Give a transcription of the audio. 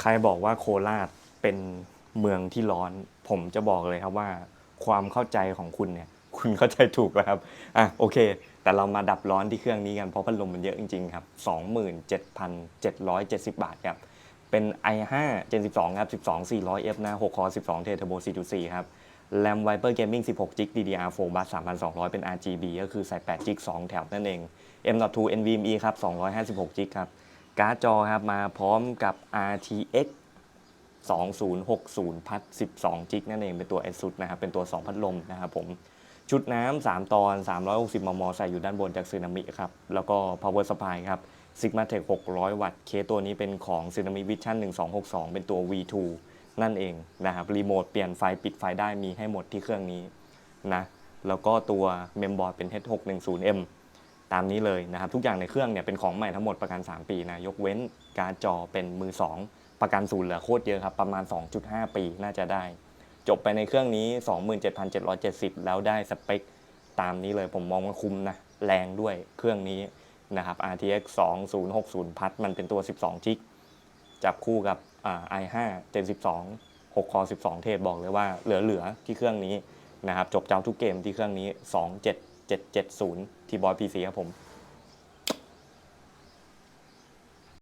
ใครบอกว่าโคราชเป็นเมืองที่ร้อน ผมจะบอกเลยครับว่า ความเข้าใจของคุณเนี่ย คุณเข้าใจถูกแล้วครับอะโอเค แต่เรามาดับร้อนที่เครื่องนี้กันเพราะพัดลมมันเยอะจริงๆครับ 27,770 บาทครับ เป็น i5 Gen 12 ครับ 12 400F นะ6คอ12 เทอร์โบ 4.4 ครับ RAM Viper Gaming 16 g b DDR4 Bus 3,200 เป็น RGB ก็คือใส่8 g 2แถวนั่นเอง M.2 NVMe ครับ256 g ครับ การ์ดจอครับมาพร้อมกับ RTX 2060พัด12จิกนั่นเองเป็นตัว ASUS นะครับเป็นตัว 2 พัดลมนะครับผมชุดน้ำ3ตอน 360 มม ใส่อยู่ด้านบนจากซึนามิครับ แล้วก็ power supply ครับ Sigma Tech 600 วัตต์ เคสตัวนี้เป็นของ Tsunami Vision 1262 เป็นตัว V2 นั่นเองนะครับ รีโมทเปลี่ยนไฟปิดไฟได้มีให้หมดที่เครื่องนี้นะ แล้วก็ตัวเมมบอร์ดเป็น H610M ตามนี้เลยนะครับ ทุกอย่างในเครื่องเนี่ยเป็นของใหม่ทั้งหมดประกัน 3 ปีนะยกเว้นการ์ดจอเป็นมือ 2 ประกันศูนย์เหลือโคตรเยอะครับ ประมาณ 2.5 ปีน่าจะได้ จบไปในเครื่องนี้ 27,770 แล้วได้สเปคตามนี้เลยผมมองว่าคุ้มนะ แรงด้วยเครื่องนี้นะครับ RTX 2060 พัดมันเป็นตัว 12 จิกจับคู่กับอ่า i5 Gen 12 6คอ12 เทรดบอกเลยว่าเหลือๆที่เครื่องนี้นะครับจบเจ้าทุกเกมที่เครื่องนี้ 770 ที่บอยพีซีครับผม